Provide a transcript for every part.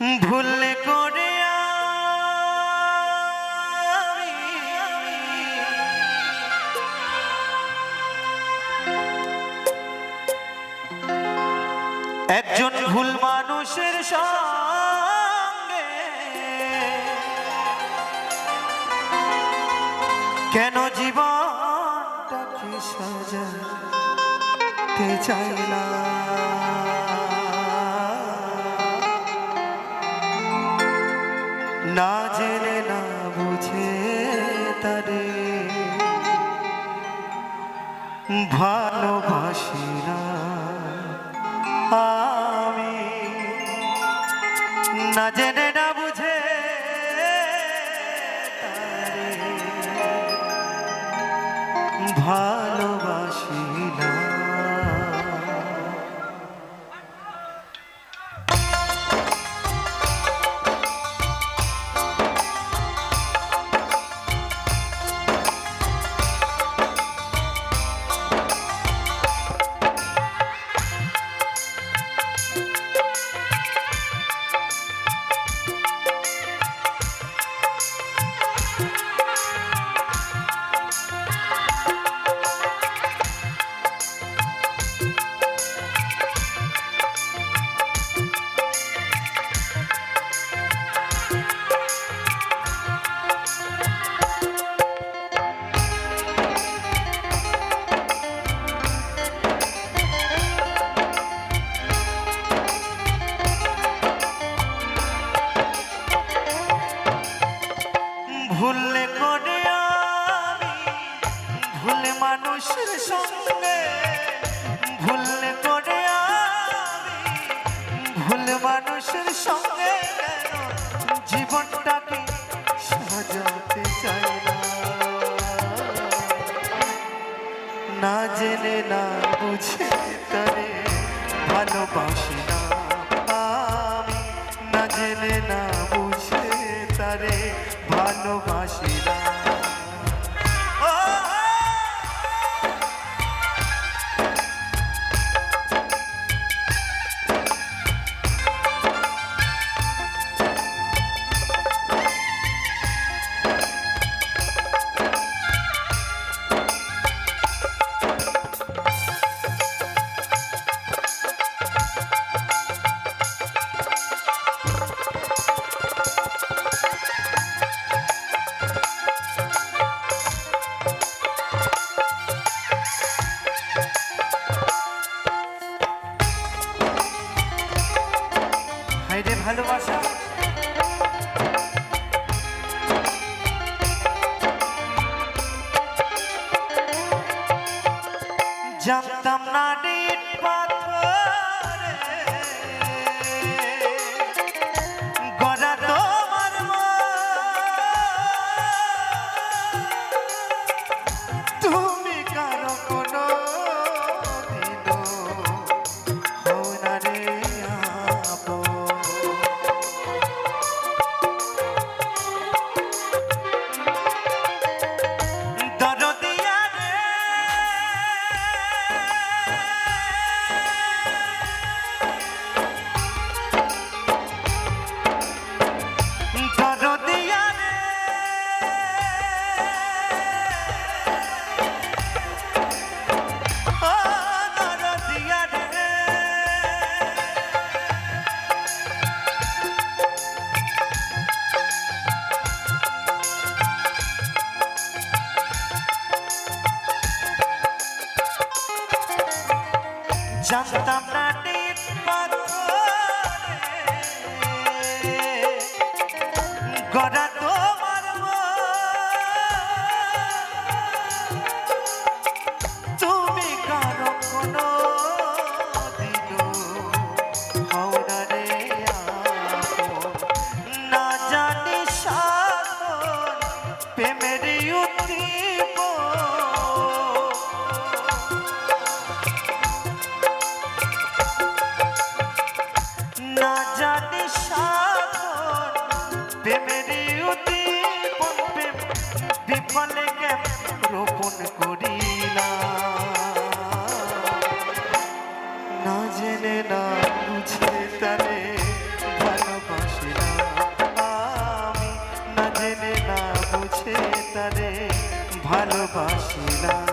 ভুল করে একজন ভুল মানুষের সঙ্গে কেন জীবনটাকে সাজাতে চাইলাম ভালোবাসি না আমি না জেনে না বুঝে তারে মানুষের সঙ্গে জীবনটাকে সাজাতে চাই না। না জেনে, না বুঝে তারে ভালোবাসি না। আমি না জেনে, না বুঝে তারে ভালোবাসি না। হায়রে ভালোবাসা জানতাম না God ভালোবাসি না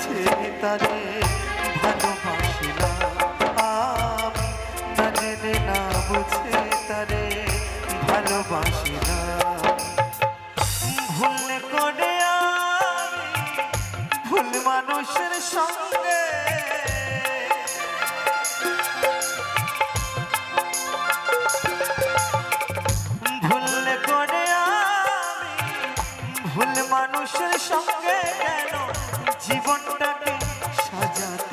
বুঝে তারে ভালোবাসিলাম আমি না জেনে না ভুল মানুষের ভুল মানুষের সঙ্গে কেন? জীবনটাকে সাজাতে